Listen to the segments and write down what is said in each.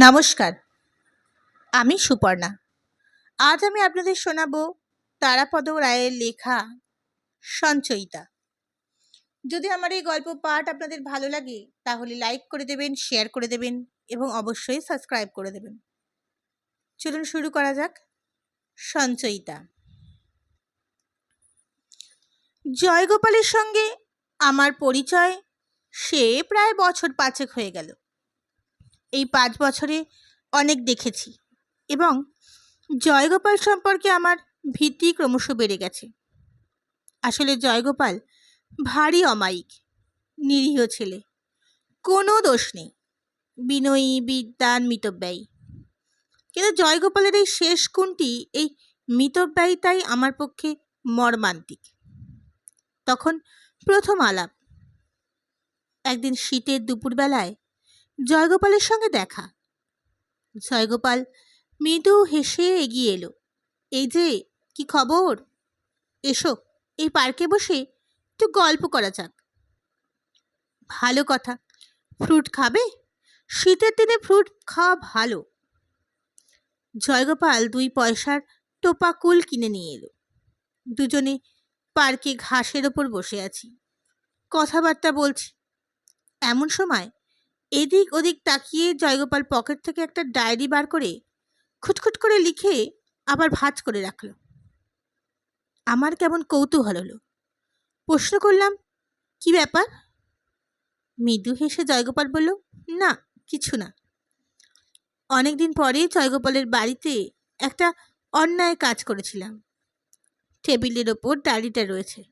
নমস্কার, আমি সুপর্ণা। আজ আমি আপনাদের শোনাবো তারাপদ রায়ের লেখা সঞ্চয়িতা। যদি আমার এই গল্প পাঠ আপনাদের ভালো লাগে, তাহলে লাইক করে দেবেন শেয়ার করে দেবেন এবং অবশ্যই সাবস্ক্রাইব করে দেবেন। চলুন শুরু করা যাক সঞ্চয়িতা। জয়গোপালের সঙ্গে আমার পরিচয়, সে প্রায় বছর পাঁচেক হয়ে গেল। এই পাঁচ বছরে অনেক দেখেছি এবং জয়গোপাল সম্পর্কে আমার ভীতি ক্রমশ বেড়ে গেছে। আসলে জয়গোপাল ভারী অমায়িক, নিরীহ ছেলে। কোনো দোষ নেই, বিনয়ী বিদ্যান মিতব্যয়ী। কিন্তু জয়গোপালের এই শেষ গুণটি, এই মিতব্যয়িতাই আমার পক্ষে মর্মান্তিক। তখন প্রথম আলাপ। একদিন শীতের দুপুরবেলায় জয়গোপালের সঙ্গে দেখা। জয়গোপাল মৃদু হেসে এগিয়ে এলো। এই যে, কি খবর? এসো, এই পার্কে বসে একটু গল্প করা যাক। ভালো কথা। ফ্রুট খাবে? শীতের দিনে ফ্রুট খাওয়া ভালো। জয়গোপাল দুই পয়সার টোপা কুল কিনে নিয়ে এলো। দুজনে পার্কে ঘাসের ওপর বসে আছি। কথাবার্তা বলছি। এমন সময় এদিক ওদিক তাকিয়ে জয়গোপাল পকেট থেকে একটা ডায়েরি বার করে খুটখুট করে লিখে আবার ভাঁজ করে রাখল। আমার কেমন কৌতূহল হলো। প্রশ্ন করলাম, কি ব্যাপার? মৃদু হেসে জয়গোপাল বলল, না, কিছু না। অনেকদিন পরে জয়গোপালের বাড়িতে একটা অন্যায় কাজ করেছিলাম। টেবিলের ওপর ডায়েরিটা রয়েছে।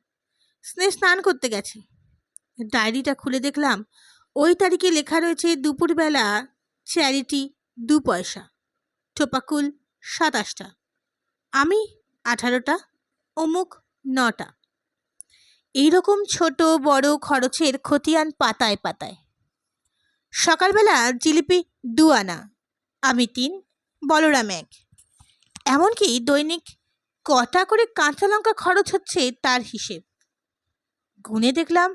স্নেহ স্নান করতে গেছে। ডায়েরিটা খুলে দেখলাম ওই তারিখে লেখা রয়েছে দুপুরবেলা চ্যারিটি দু পয়সা, টোপাকুল সাতাশটা, আমি আঠারোটা, অমুক নটা। এইরকম ছোট বড় খরচের খতিয়ান পাতায় পাতায়। সকালবেলা জিলিপি দু আনা, আমি তিন, বলরাম এক। এমনকি দৈনিক কটা করে কাঁচা লঙ্কা খরচ হচ্ছে তার হিসেব। গুনে দেখলাম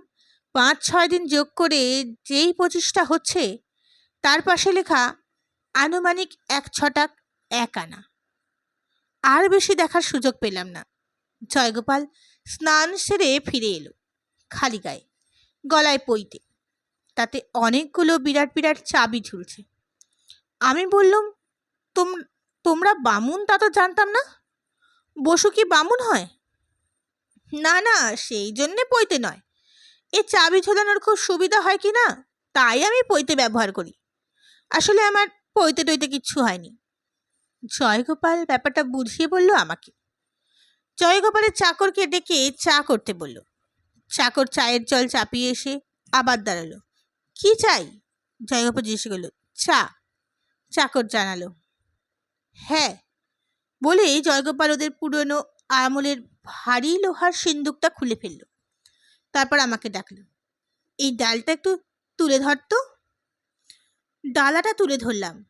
পাঁচ ছয় দিন যোগ করে যেই পঁচিশটা হচ্ছে, তার পাশে লেখা, আনুমানিক এক ছটাক এক আনা। আর বেশি দেখার সুযোগ পেলাম না। জয়গোপাল স্নান সেরে ফিরে এলো, খালি গায়ে, গলায় পইতে তাতে অনেকগুলো বিরাট বিরাট চাবি ঝুলছে। আমি বললাম, তোম, তোমরা বামুন? তা তো জানতাম না। বসু কি বামুন হয়? না না, সেই জন্যে পইতে নয়। এ চাবি ঝোলানোর খুব সুবিধা হয় কি না? তাই আমি পইতে ব্যবহার করি। আসলে আমার পইতে টইতে কিচ্ছু হয়নি। জয়গোপাল ব্যাপারটা বুঝিয়ে বলল আমাকে। জয়গোপালের চাকরকে ডেকে চা করতে বলল। চাকর চায়ের জল চাপিয়ে এসে আবার দাঁড়াল। কি চাই? জয়গোপাল জিজ্ঞেস করল। চা। চাকর জানালো। হ্যাঁ। বলে জয়গোপাল ওদের পুরনো আমলের ভারী লোহার সিন্দুকটা খুলে ফেলল। তারপর আমাকে ডাকলো এই ডালটা একটু তুলে ধরতো ডালাটা তুলে ধরলাম।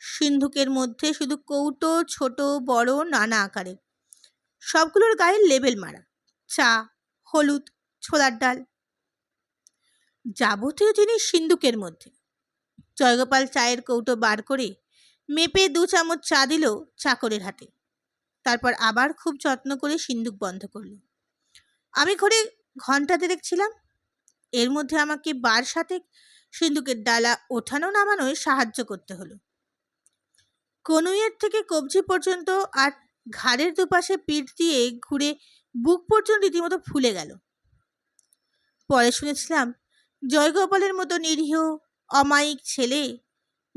সিন্ধুকের মধ্যে শুধু কৌটো, ছোট, বড়, নানা আকারে। সবগুলোর গায়ে লেবেল মারা। চা, হলুদ, ছোলার ডাল। যাবতীয় জিনিস সিন্ধুকের মধ্যে। জয়গোপাল চায়ের কৌটো বার করে মেপে দু চামচ চা দিল চাকরের হাতে। তারপর আবার খুব যত্ন করে সিন্ধুক বন্ধ করল। আমি ঘরে ঘণ্টা দেরেক ছিলাম। এর মধ্যে আমাকে বার সাথে সিন্ধুকের ডালা ওঠানো নামানোয় সাহায্য করতে হলো। কনুইয়ের থেকে কবজি পর্যন্ত আর ঘাড়ের দুপাশে পিঠ দিয়ে ঘুরে বুক পর্যন্ত রীতিমতো ফুলে গেল। পরে শুনেছিলাম জয়গোপালের মতো নিরীহ, অমায়িক ছেলে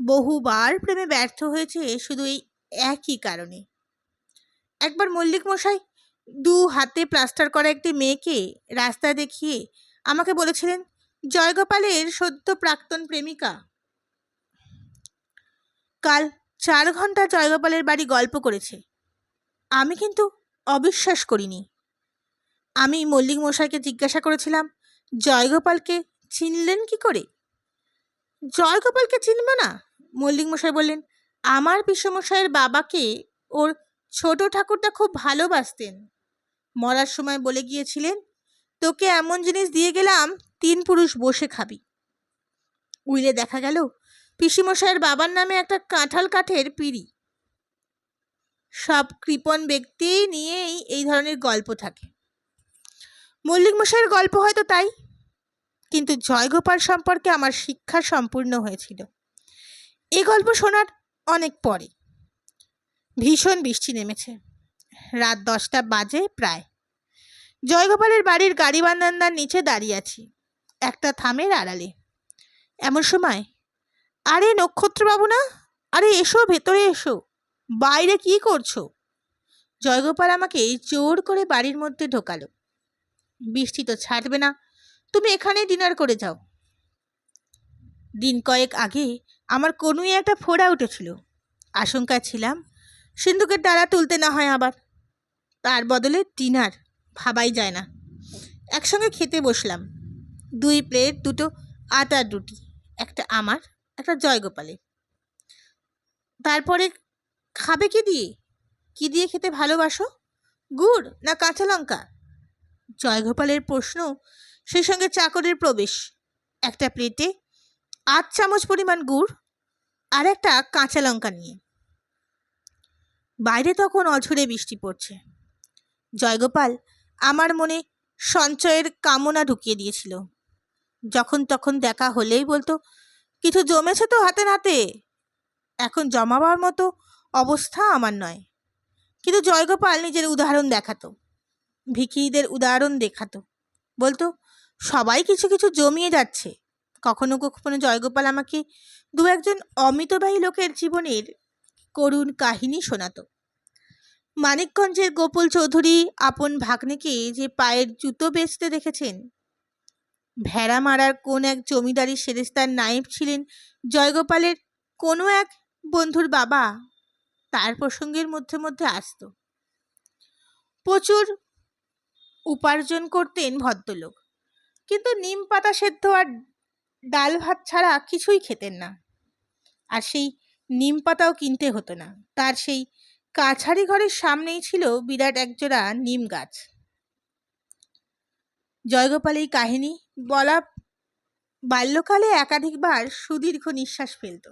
বহুবার প্রেমে ব্যর্থ হয়েছে শুধু এই একই কারণে। একবার মল্লিক মশাই দু হাতে প্লাস্টার করা একটি মেয়েকে রাস্তায় দেখিয়ে আমাকে বলেছিলেন, জয়গোপালের সদ্য প্রাক্তন প্রেমিকা। কাল চার ঘণ্টা জয়গোপালের বাড়ি গল্প করেছে। আমি কিন্তু অবিশ্বাস করিনি। আমি মল্লিক মশাইকে জিজ্ঞাসা করেছিলাম, জয়গোপালকে চিনলেন কি করে? জয়গোপালকে চিনব না? মল্লিক মশাই বললেন, আমার বিশ্বমশাইয়ের বাবাকে ওর ছোট ঠাকুরটা খুব ভালোবাসতেন। মরার সময় বলে গিয়েছিলেন, তোকে এমন জিনিস দিয়ে গেলাম, তিন পুরুষ বসে খাবি। উইলে দেখা গেল, পিসিমশাইয়ের বাবার নামে একটা কাঁঠাল কাঠের পিড়ি। সব কৃপণ ব্যক্তি নিয়েই এই ধরনের গল্প থাকে। মল্লিক মশাইয়ের গল্প হয়তো তাই, কিন্তু জয়গোপাল সম্পর্কে আমার শিক্ষা সম্পূর্ণ হয়েছিল। এই গল্প শোনার অনেক পরে। ভীষণ বৃষ্টি নেমেছে। রাত দশটা বাজে প্রায়। জয়গোপালের বাড়ির গাড়ি বান্দান্দার নিচে দাঁড়িয়ে আছি, একটা থামের আড়ালে। এমন সময়, আরে নক্ষত্রবাবু না, আরে এসো ভেতরে এসো, বাইরে কি করছ? জয়গোপাল আমাকে জোর করে বাড়ির মধ্যে ঢোকালো। বৃষ্টি তো ছাড়বে না, তুমি এখানেই ডিনার করে যাও। দিন কয়েক আগে আমার কনুই একটা ফোড়া উঠেছিল। আশঙ্কা ছিলাম, সিন্ধুকের দ্বারা তুলতে না হয় আবার। তার বদলে ডিনার ভাবাই যায় না। একসঙ্গে খেতে বসলাম। দুই প্লেট দুটো আটার রুটি, একটা আমার, একটা জয়গোপালে তারপরে খাবে কি দিয়ে? কি দিয়ে খেতে ভালোবাসো? গুড় না কাঁচা লঙ্কা? জয়গোপালের প্রশ্ন সেই সঙ্গে চাকরের প্রবেশ। একটা প্লেটে আট চামচ পরিমাণ গুড় আর একটা কাঁচা লঙ্কা নিয়ে। বাইরে তখন অঝরে বৃষ্টি পড়ছে। জয়গোপাল আমার মনে সঞ্চয়ের কামনা ঢুকিয়ে দিয়েছিল। যখন তখন দেখা হলেই বলতো, কিছু জমেছে তো হাতে নাতে? এখন জমাবার মতো অবস্থা আমার নয়। কিন্তু জয়গোপাল নিজের উদাহরণ দেখাতো ভিকিদের উদাহরণ দেখাতো। বলতো, সবাই কিছু কিছু জমিয়ে যাচ্ছে। কখনো কখনো জয়গোপাল আমাকে দু একজন অমিতবাহী লোকের জীবনের করুণ কাহিনী শোনাতো। মানিকগঞ্জের গোকুল চৌধুরী আপন ভাগ্নেকে যে পায়ের জুতো বেচতে দেখেছেন? ভেড়া মারার কোন এক জমিদারি সেরেস্তার নায়েব ছিলেন জয়গোপালের কোনো এক বন্ধুর বাবা? তার প্রসঙ্গের মধ্যে মধ্যে আসতো। প্রচুর উপার্জন করতেন ভদ্রলোক, কিন্তু নিম পাতা সেদ্ধ আর ডাল ভাত ছাড়া কিছুই খেতেন না। আর সেই নিম পাতাও কিনতে হতো না। তার সেই কাছারি ঘরের সামনেই ছিল বিরাট একজোড়া নিম গাছ। জয়গোপাল এই কাহিনী বলা বাল্যকালে একাধিকবার সুদীর্ঘ নিঃশ্বাস ফেলত।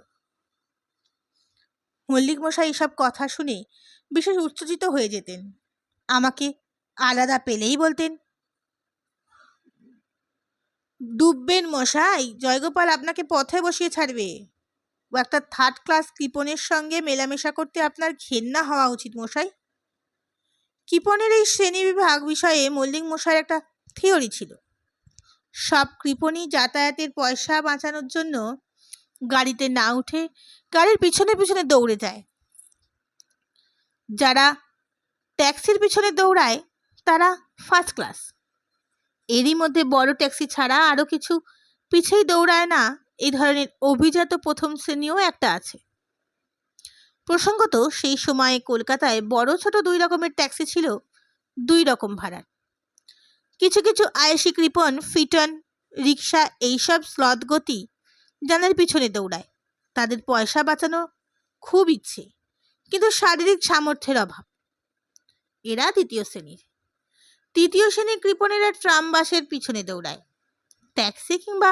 মল্লিক মশাই এসব কথা শুনে বিশেষ উচ্চজিত হয়ে যেতেন। আমাকে আলাদা পেলেই বলতেন ডুববেন মশাই, জয়গোপাল আপনাকে পথে বসিয়ে ছাড়বে। একটা থার্ড ক্লাস কৃপণের সঙ্গে মেলামেশা করতে আপনার ঘেন্না হওয়া উচিত মশাই। কৃপণের এই শ্রেণীবিভাগ বিষয়ে মল্লিক মশাইয়ের একটা থিওরি ছিল। সব কৃপণই যাতায়াতের পয়সা বাঁচানোর জন্য গাড়িতে না উঠে গাড়ির পিছনে পিছনে দৌড়ে যায়। যারা ট্যাক্সির পিছনে দৌড়ায়, তারা ফার্স্ট ক্লাস এরই মধ্যে বড় ট্যাক্সি ছাড়া আরও কিছু পিছেই দৌড়ায় না এই ধরনের অভিজাত প্রথম শ্রেণীও একটা আছে। প্রসঙ্গত সেই সময়ে কলকাতায় বড় ছোট দুই রকমের ট্যাক্সি ছিল, দুই রকম ভাড়ার। কিছু কিছু আয়েসি কৃপন ফিটন রিক্সা এইসব স্লথ গতি যাদের পিছনে দৌড়ায়। তাদের পয়সা বাঁচানো খুব ইচ্ছে, কিন্তু শারীরিক সামর্থ্যের অভাব। এরা তৃতীয় শ্রেণির। তৃতীয় শ্রেণির কৃপণেরা ট্রাম বাসের পিছনে দৌড়ায়। ট্যাক্সি কিংবা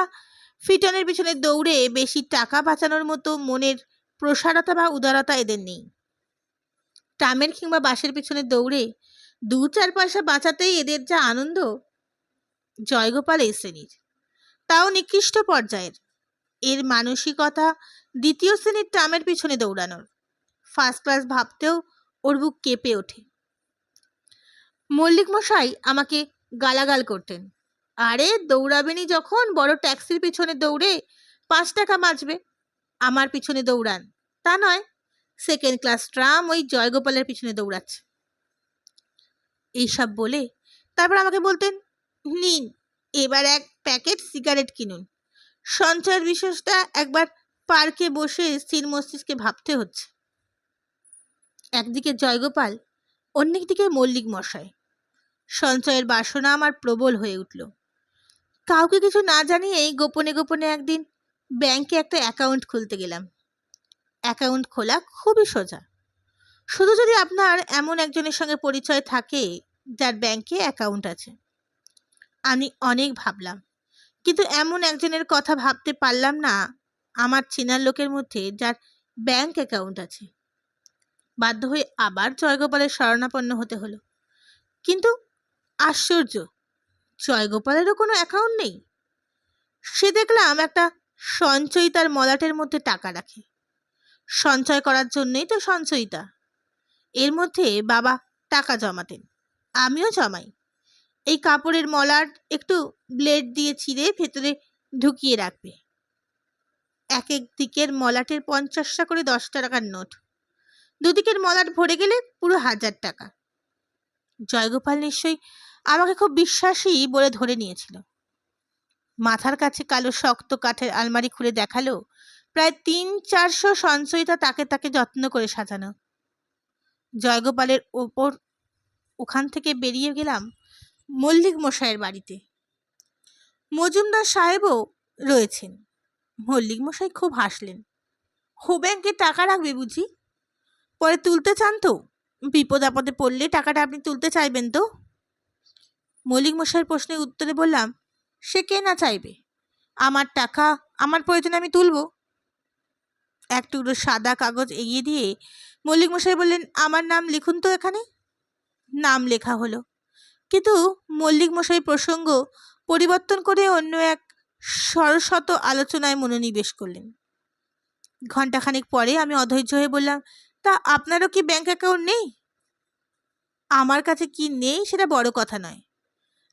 ফিটনের পিছনে দৌড়ে বেশি টাকা বাঁচানোর মতো মনের প্রসারতা বা উদারতা এদের নেই। ট্রামের কিংবা বাসের পিছনে দৌড়ে দু চার পয়সা বাঁচাতেই এদের যা আনন্দ, জয়গোপাল এই শ্রেণির। তাও নিকৃষ্ট পর্যায়ের। এর মানসিকতা দ্বিতীয় শ্রেণির ট্রামের পিছনে দৌড়ানোর। ফার্স্ট ক্লাস ভাবতেও ওর বুক কেঁপে ওঠে। মল্লিক মশাই আমাকে গালাগাল করতেন। আরে দৌড়াবেনি যখন, বড় ট্যাক্সির পিছনে দৌড়ে পাঁচ টাকা বাঁচবে। আমার পিছনে দৌড়ান। তা নয় সেকেন্ড ক্লাস ট্রাম ওই জয়গোপালের পিছনে দৌড়াচ্ছে। এইসব বলে তারপর আমাকে বলতেন, নিন, এবার এক প্যাকেট সিগারেট কিনুন। সঞ্চয়ের বিষয়টা একবার পার্কে বসে স্থির মস্তিষ্কে ভাবতে হচ্ছে। একদিকে জয়গোপাল, অন্যদিকে মল্লিক মশাই। সঞ্চয়ের বাসনা আমার প্রবল হয়ে উঠল। কাউকে কিছু না জানিয়েই গোপনে গোপনে একদিন ব্যাংকে একটা অ্যাকাউন্ট খুলতে গেলাম। অ্যাকাউন্ট খোলা খুবই সোজা। শুধু যদি আপনার এমন একজনের সঙ্গে পরিচয় থাকে যার ব্যাংকে অ্যাকাউন্ট আছে। আমি অনেক ভাবলাম, কিন্তু এমন একজনের কথা ভাবতে পারলাম না আমার চেনার লোকের মধ্যে যার ব্যাংক অ্যাকাউন্ট আছে। বাধ্য হয়ে আবার জয়গোপালের শরণাপন্ন হতে হলো। কিন্তু আশ্চর্য জয়গোপালেরও কোনো অ্যাকাউন্ট নেই? সে দেখলাম একটা সঞ্চয়িতার মলাটের মধ্যে টাকা রাখে। সঞ্চয় করার জন্যই তো সঞ্চয়িতা। এর মধ্যে বাবা টাকা জমাতেন, আমিও জমাই। এই কাপড়ের মলাট একটু ব্লেড দিয়ে ছিঁড়ে ভেতরে ঢুকিয়ে রাখবে। এক এক দিকের মলাটের পঞ্চাশটা করে দশটা টাকার নোট। দুদিকের মলাট ভরে গেলে পুরো হাজার টাকা। জয়গোপাল নিশ্চয়ই আমাকে খুব বিশ্বাসী বলে ধরে নিয়েছিল। মাথার কাছে কালো শক্ত কাঠের আলমারি খুলে দেখাল, প্রায় তিন চারশো সঞ্চয়িতা তাকে তাকে যত্ন করে সাজানো। জয়গোপালের ওপর ওখান থেকে বেরিয়ে গেলাম মল্লিক মশাইয়ের বাড়িতে। মজুমদার সাহেবও রয়েছেন। মল্লিক মশাই খুব হাসলেন। হো ব্যাংকে টাকা রাখবে বুঝি? পরে তুলতে চান তো? বিপদ আপদে পড়লে টাকাটা আপনি তুলতে চাইবেন তো? মল্লিক মশাইয়ের প্রশ্নের উত্তরে বললাম, সে কে না চাইবে? আমার টাকা, আমার প্রয়োজনে আমি তুলব? এক টুকরো সাদা কাগজ এগিয়ে দিয়ে মল্লিক মশাই বললেন, আমার নাম লিখুন তো এখানে? নাম লেখা হলো। কিন্তু মল্লিক মশাই প্রসঙ্গ পরিবর্তন করে অন্য এক সরস্বত আলোচনায় মনোনিবেশ করলেন। ঘণ্টাখানেক পরে আমি অধৈর্য হয়ে বললাম, তা আপনারও কি ব্যাংক অ্যাকাউন্ট নেই? আমার কাছে কি নেই সেটা বড় কথা নয়।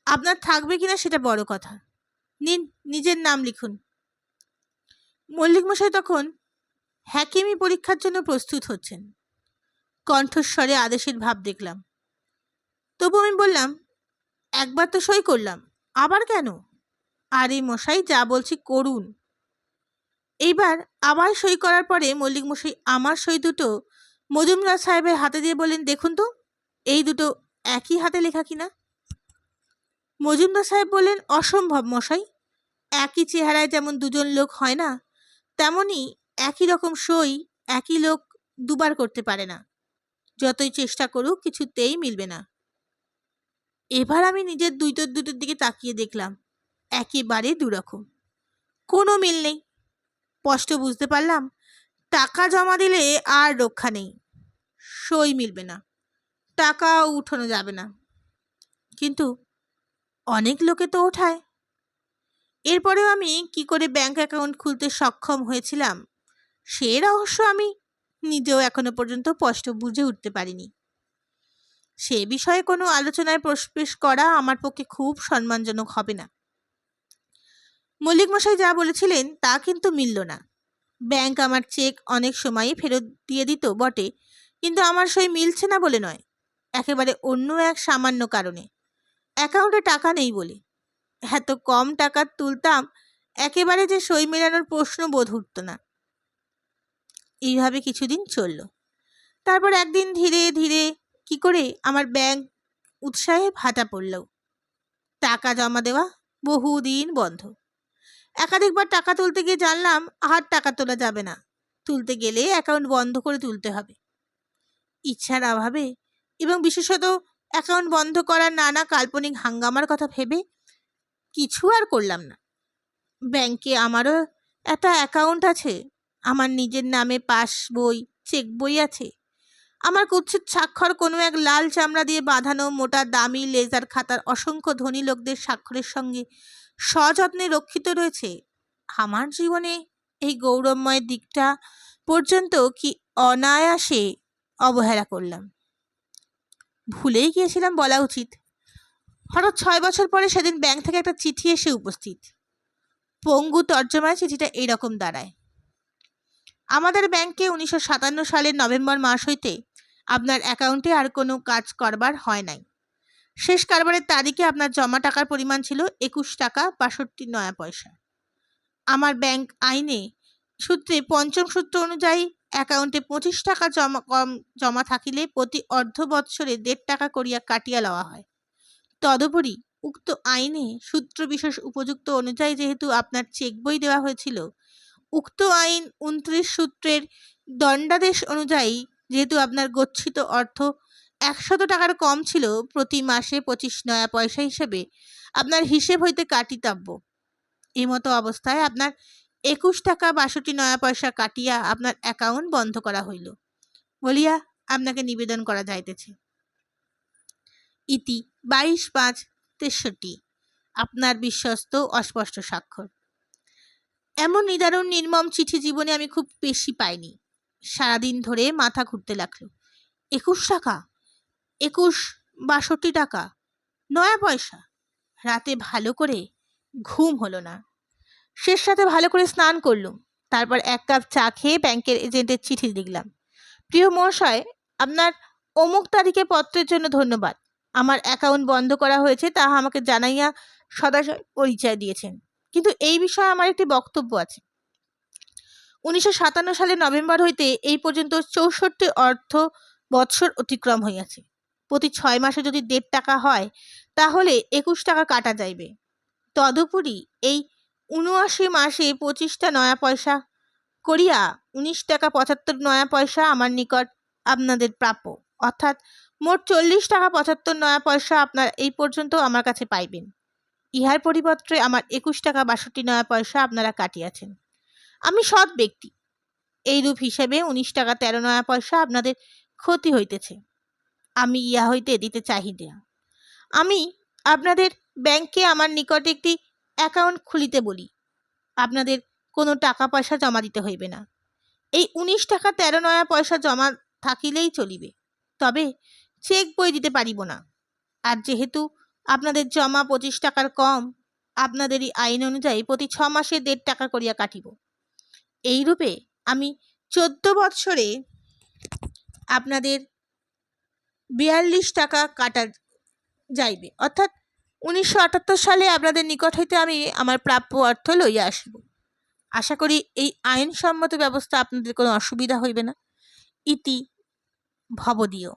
আপনার থাকবে কিনা সেটা বড় কথা। নিন, নিজের নাম লিখুন। মল্লিক মশাই তখন হ্যাকিমি পরীক্ষার জন্য প্রস্তুত হচ্ছেন। কণ্ঠস্বরে আদেশের ভাব দেখলাম। তবু আমি বললাম, একবার তো সই করলাম, আবার কেন? আর এই মশাই, যা বলছি করুন। এইবার আবার সই করার পরে মল্লিক মশাই আমার সই দুটো মজুমদার সাহেবের হাতে দিয়ে বললেন, দেখুন তো, এই দুটো একই হাতে লেখা কিনা? মজুমদার সাহেব বললেন, অসম্ভব মশাই, একই চেহারায় যেমন দুজন লোক হয় না, তেমনি একই রকম সই একই লোক দুবার করতে পারে না। যতই চেষ্টা করুক, কিছুতেই মিলবে না। এবার আমি নিজের দুইটোর দুটোর দিকে তাকিয়ে দেখলাম, একেবারে দুরকম। কোনো মিল নেই। স্পষ্ট বুঝতে পারলাম, টাকা জমা দিলে আর রক্ষা নেই। সই মিলবে না। টাকাও উঠানো যাবে না। কিন্তু অনেক লোকে তো ওঠায়। এরপরেও আমি কি করে ব্যাংক অ্যাকাউন্ট খুলতে সক্ষম হয়েছিলাম, সে রহস্য আমি নিজেও এখনও পর্যন্ত স্পষ্ট বুঝে উঠতে পারিনি। সে বিষয়ে কোনো আলোচনায় প্রস্পেশ করা আমার পক্ষে খুব সম্মানজনক হবে না। মল্লিক মশাই যা বলেছিলেন তা কিন্তু মিলল না। ব্যাংক আমার চেক অনেক সময়ই ফেরত দিয়ে দিত বটে, কিন্তু আমার সই মিলছে না বলে নয়। একেবারে অন্য এক সামান্য কারণে। অ্যাকাউন্টে টাকা নেই বলে। এত কম টাকা তুলতাম, একেবারে যে সই মেলানোর প্রশ্ন বোধ উঠত না। এইভাবে কিছুদিন চলল। তারপর একদিন ধীরে ধীরে কি করে আমার ব্যাংক উৎসাহে ভাটা পড়ল। টাকা জমা দেওয়া বহুদিন বন্ধ। একাধিকবার টাকা তুলতে গিয়ে জানলাম, আর টাকা তোলা যাবে না। তুলতে গেলে অ্যাকাউন্ট বন্ধ করে তুলতে হবে। ইচ্ছার অভাবে এবং বিশেষত অ্যাকাউন্ট বন্ধ করার নানা কাল্পনিক হাঙ্গামার কথা ভেবে কিছু আর করলাম না। ব্যাংকে আমারও একটা অ্যাকাউন্ট আছে। আমার নিজের নামে পাস বই চেক বই আছে। আমার কুচ্ছিত স্বাক্ষর কোনো এক লাল চামড়া দিয়ে বাঁধানো মোটা দামি লেজার খাতার অসংখ্য ধনী লোকদের স্বাক্ষরের সঙ্গে সযত্নে রক্ষিত রয়েছে। আমার জীবনে এই গৌরবময় দিকটা পর্যন্ত কি অনায়াসে অবহেলা করলাম। ভুলেই গিয়েছিলাম বলা উচিত। হঠাৎ ছয় বছর পরে সেদিন ব্যাংক থেকে একটা চিঠি এসে উপস্থিত। পঙ্গু তর্জমায় চিঠিটা এইরকম দাঁড়ায়। আমাদের ব্যাংকে উনিশশো সাতান্ন সালের নভেম্বর মাস হইতে আপনার অ্যাকাউন্টে আর কোনো কাজ করবার হয় নাই। শেষ কারবারের তারিখে আপনার জমা টাকার পরিমাণ ছিল একুশ টাকা বাষট্টি নয়া পয়সা। আমার ব্যাংক আইনে সূত্রে পঞ্চম সূত্র অনুযায়ী অ্যাকাউন্টে পঁচিশ টাকা জমা, কম জমা থাকিলে প্রতি অর্ধ বৎসরে দেড় টাকা করিয়া কাটিয়া লওয়া হয়। তদুপরি উক্ত আইনে সূত্র বিশেষ উপযুক্ত অনুযায়ী যেহেতু আপনার চেক বই দেওয়া হয়েছিল, উক্ত আইন উনত্রিশ সূত্রের দণ্ডাদেশ অনুযায়ী যেহেতু আপনার গচ্ছিত অর্থ একশত টাকার কম ছিল, প্রতি মাসে পঁচিশ নয়া পয়সা হিসেবে আপনার হিসেব হইতে কাটিতাব্য। এই মতো অবস্থায় আপনার একুশ টাকা বাষট্টি নয়া পয়সা কাটিয়া আপনার অ্যাকাউন্ট বন্ধ করা হইল। বলিয়া আপনাকে নিবেদন করা যাইতেছে। ইতি বাইশ পাঁচ তেষট্টি। আপনার বিশ্বস্ত অস্পষ্ট স্বাক্ষর। এমন নিদারুণ নির্মম চিঠি জীবনে আমি খুব বেশি পাইনি। সারাদিন ধরে মাথা ঘুরতে লাগল। একুশ টাকা? একুশ বাষট্টি টাকা? নয়া পয়সা? রাতে ভালো করে ঘুম হলো না। শেষ সাথে ভালো করে স্নান করলুম। তারপর এক কাপ চা খেয়ে ব্যাংকের এজেন্টের চিঠি লিখলাম। প্রিয় মহাশয়, আপনার অমুক তারিখে পত্রের জন্য ধন্যবাদ। আমার অ্যাকাউন্ট বন্ধ করা হয়েছে তা আমাকে জানাইয়া সদাশয় পরিচয় দিয়েছেন। কিন্তু এই বিষয়ে আমার একটি বক্তব্য আছে। উনিশশো সাতান্ন সালের নভেম্বর হইতে এই পর্যন্ত চৌষট্টি অর্থ বৎসর অতিক্রম হইয়াছে। প্রতি ছয় মাসে যদি দেড় টাকা হয়, তাহলে একুশ টাকা কাটা যাইবে। তদুপরি এই উনআশি মাসে পঁচিশটা নয়া পয়সা। করিয়া উনিশ টাকা পঁচাত্তর নয়া পয়সা আমার নিকট আপনাদের প্রাপ্য। অর্থাৎ মোট চল্লিশ টাকা পঁচাত্তর নয়া পয়সা আপনার এই পর্যন্ত আমার কাছে পাইবেন। ইহার পরিবর্তে আমার একুশ টাকা বাষট্টি নয়া পয়সা আপনারা কাটিয়াছেন। আমি সৎ ব্যক্তি। এইরূপ হিসেবে উনিশ টাকা তেরো নয়া পয়সা আপনাদের ক্ষতি হইতেছে। আমি ইহা হইতে দিতে চাহিদা আমি আপনাদের ব্যাংকে আমার নিকটে একটি অ্যাকাউন্ট খুলিতে বলি। আপনাদের কোনো টাকা পয়সা জমা দিতে হইবে না। এই উনিশ টাকা তেরো নয়া পয়সা জমা থাকিলেই চলিবে। তবে চেক বই দিতে পারিব না। আর যেহেতু আপনাদের জমা পঁচিশ টাকার কম, আপনাদেরই আইন অনুযায়ী প্রতি ছ মাসে দেড় টাকা করিয়া কাটিব। এইরূপে আমি চোদ্দ বৎসরে আপনাদের বিয়াল্লিশ টাকা কাটা যাইবে। অর্থাৎ উনিশশো আটাত্তর সালে আপনাদের নিকট হইতে আমি আমার প্রাপ্য অর্থ লইয়া আসিব। আশা করি এই আইনসম্মত ব্যবস্থা আপনাদের কোনো অসুবিধা হইবে না। ইতি ভবদীয়।